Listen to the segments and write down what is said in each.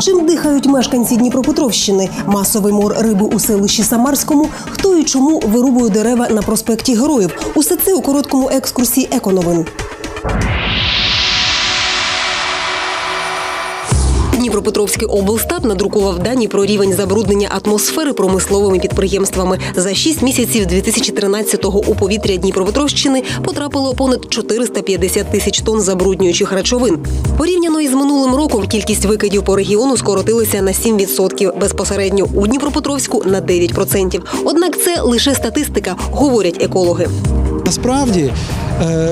Чим дихають мешканці Дніпропетровщини? Масовий мор риби у селищі Самарському. Хто і чому вирубує дерева на проспекті Героїв? Усе це у короткому екскурсі Еконовин. Дніпропетровський облстат надрукував дані про рівень забруднення атмосфери промисловими підприємствами. За 6 місяців 2013-го у повітря Дніпропетровщини потрапило понад 450 тисяч тонн забруднюючих речовин. Порівняно із минулим роком кількість викидів по регіону скоротилася на 7%, безпосередньо у Дніпропетровську на 9%. Однак це лише статистика, говорять екологи. Насправді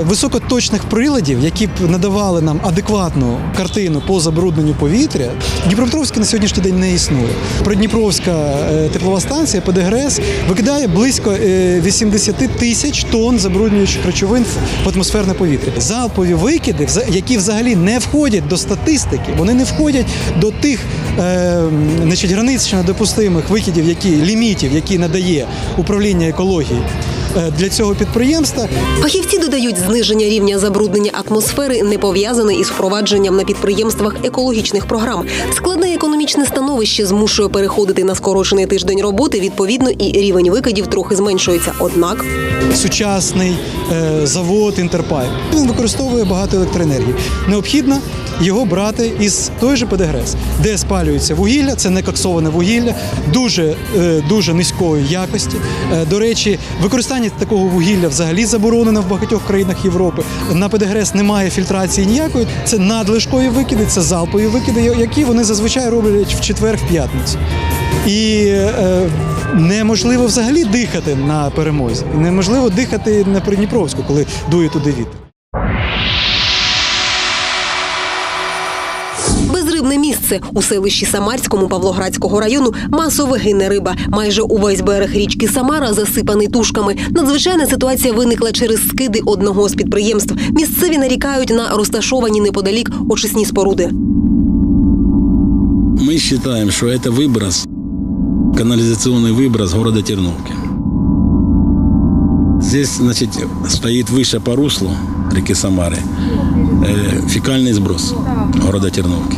високоточних приладів, які б надавали нам адекватну картину по забрудненню повітря, Дніпропетровській на сьогоднішній день не існує. Придніпровська е, теплова станція ПДГРС викидає близько е, 80 тисяч тонн забруднюючих речовин в атмосферне повітря. Залпові викиди, які взагалі не входять до статистики, вони не входять до тих е, значить, гранично допустимих викидів, які лімітів, які надає управління екології е, для цього підприємства. Фахівці додають, зниження рівня забруднення атмосфери не пов'язане із впровадженням на підприємствах екологічних програм. Складне економічне становище змушує переходити на скорочений тиждень роботи. Відповідно, і рівень викидів трохи зменшується. Однак Сучасний е, завод Інтерпайп він використовує багато електроенергії. Необхідно його брати із той же ПДГРС, де спалюється вугілля, це не коксоване вугілля, дуже, е, дуже низької якості. Е, до речі, використання такого вугілля взагалі заборонено в багатьох країнах Європи. На ПДГРС немає фільтрації ніякої. Це надлишкові викиди, це залпові викиди, які вони зазвичай роблять в четвер, в п'ятницю. І е, неможливо взагалі дихати на перемозі. Неможливо дихати на Придніпровську, коли дує туди вітер. місце у селищі Самарському Павлоградського району масово гине риба. Майже увесь берег річки Самара засипаний тушками. Надзвичайна ситуація виникла через скиди одного з підприємств. Місцеві нарікають на розташовані неподалік очисні споруди. Мы считаем, что это выброс, канализационный выброс города Терновки. Здесь, значит, стоит выше по руслу реки Самары э, фекальный сброс города Терновки.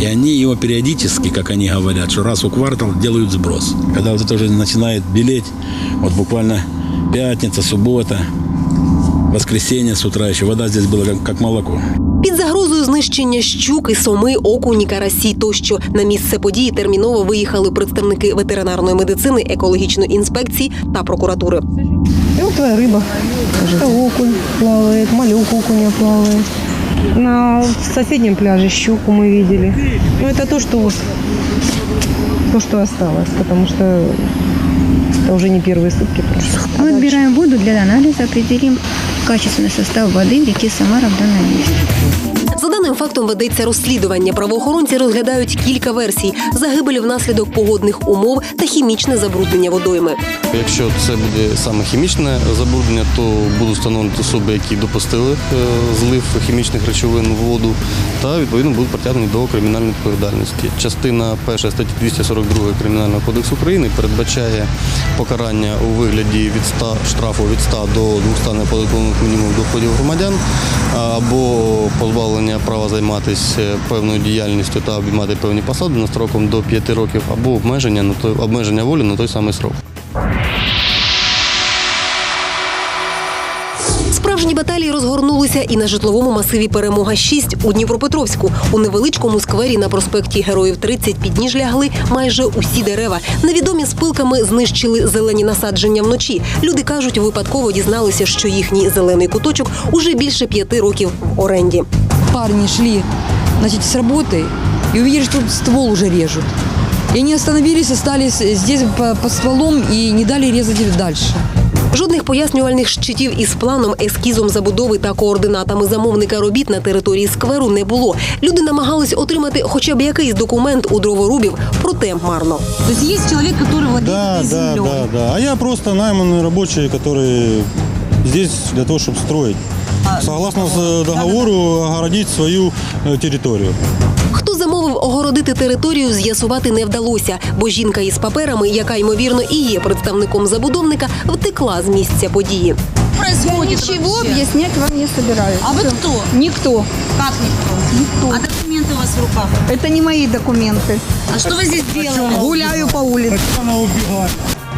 И они его периодически, как они говорят, что раз в квартал делают сброс. Когда вот это уже начинает белеть, вот буквально пятница, суббота, воскресенье с утра еще, вода здесь была как, как молоко. Під загрозою знищення щуки, соми, окуні, карасі тощо на місце події терміново виїхали представники ветеринарної медицини, екологічної інспекції та прокуратури. Мертвая рыба. Это окунь плавает, малюк окуня плавает. На соседнем пляже щуку мы видели. Ну, это то, что вот, то, что осталось, потому что это уже не первые сутки прошло. Мы отбираем воду для анализа, определим качественный состав воды в реке Самара в данном месте. Даним фактом ведеться розслідування. Правоохоронці розглядають кілька версій: загибелі внаслідок погодних умов та хімічне забруднення водойми. Якщо це буде саме хімічне забруднення, то будуть встановлені особи, які допустили е, злив хімічних речовин в воду, та відповідно будуть притягнені до кримінальної відповідальності. Частина 1 статті 242 Кримінального кодексу України передбачає покарання у вигляді від 100, штрафу від 100 до 200 неоподаткованих мінімумів доходів громадян або позбавлення права займатися певною діяльністю та обіймати певні посади на строком до 5 років, або обмеження на той обмеження волі на той самий срок. Справжні баталії розгорнулися і на житловому масиві Перемога 6 у Дніпропетровську. У невеличкому сквері на проспекті Героїв 30 під ніж лягли майже усі дерева. Невідомі з пилками знищили зелені насадження вночі. Люди кажуть, випадково дізналися, що їхній зелений куточок уже більше п'яти років в оренді парни шли значит, с работы и увидели, что тут ствол уже режут. И они остановились, остались здесь по- под стволом и не дали резать их дальше. Жодних пояснювальних щитів із планом, ескізом забудови та координатами замовника робіт на території скверу не було. Люди намагались отримати хоча б якийсь документ у дроворубів, проте марно. То есть есть человек, который владеет Да, да, да, да. А я просто найманный рабочий, который здесь для того, чтобы строить. Согласно с- договору огородить свою э, территорию. Хто замовив огородити територію, з'ясувати не вдалося, бо жінка із паперами, яка ймовірно і є представником забудовника, втекла з місця події. Ничего объяснять вам не собираюсь. А вы кто? Никто. Как никто? Никто. А документы у вас в руках? Это не мои документы. А что вы здесь делаете? Гуляю по улице.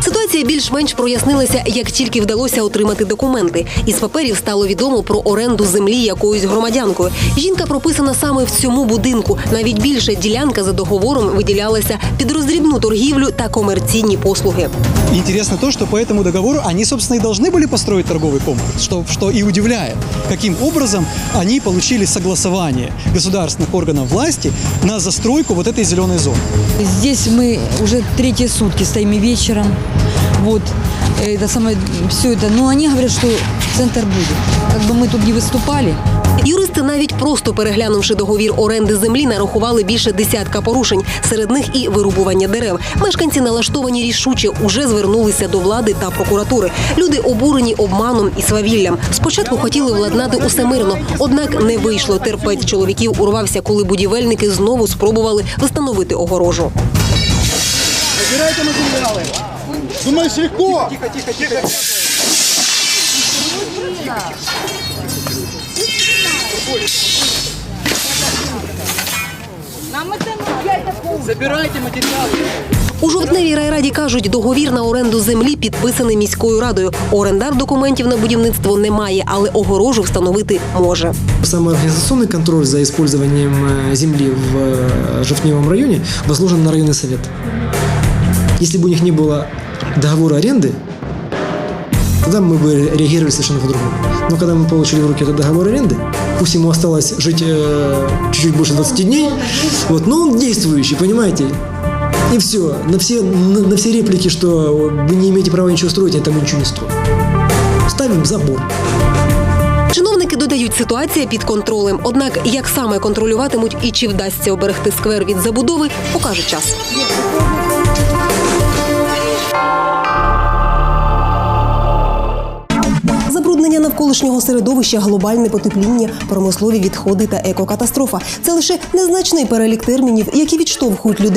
Ситуація більш-менш прояснилася, як тільки вдалося отримати документи. Із паперів стало відомо про оренду землі якоюсь громадянкою. Жінка прописана саме в цьому будинку. Навіть більше ділянка за договором виділялася під роздрібну торгівлю та комерційні послуги. Интересно то, что по этому договору они, собственно, и должны были построить торговый комплекс, что, что и удивляет, каким образом они получили согласование государственных органов власти на застройку вот этой зеленой зоны. Здесь мы уже третьи сутки стоим и вечером. Вот. Это самое, все это. Но они говорят, что центр будет. Как бы мы тут не выступали, Юристи навіть просто переглянувши договір оренди землі, нарахували більше десятка порушень. Серед них і вирубування дерев. Мешканці налаштовані рішуче уже звернулися до влади та прокуратури. Люди обурені обманом і свавіллям. Спочатку хотіли владнати усе мирно, однак не вийшло. Терпець чоловіків урвався, коли будівельники знову спробували встановити огорожу. Думаешь, легко? У жовтневій райраді кажуть, договір на оренду землі підписаний міською радою. Орендар документів на будівництво не має, але огорожу встановити може. Самоорганизационный контроль за использованием э, земли в э, Жовтневом районе возложен на районный совет. Если бы у них не было договора аренды, тогда мы бы реагировали совершенно по-другому. Но когда мы получили в руки этот договор аренды, пусть ему осталось жить э, чуть-чуть больше 20 дней, вот, но он действующий, понимаете? И все. На все, на, на все реплики, что вы не имеете права ничего строить, это мы ничего не строим. Ставим забор. Чиновники додають, ситуація під контролем. Однак, як саме контролюватимуть і чи вдасться оберегти сквер від забудови, покаже час. Навколишнього середовища, глобальне потепління, промислові відходи та екокатастрофа це лише незначний перелік термінів, які відштовхують людей.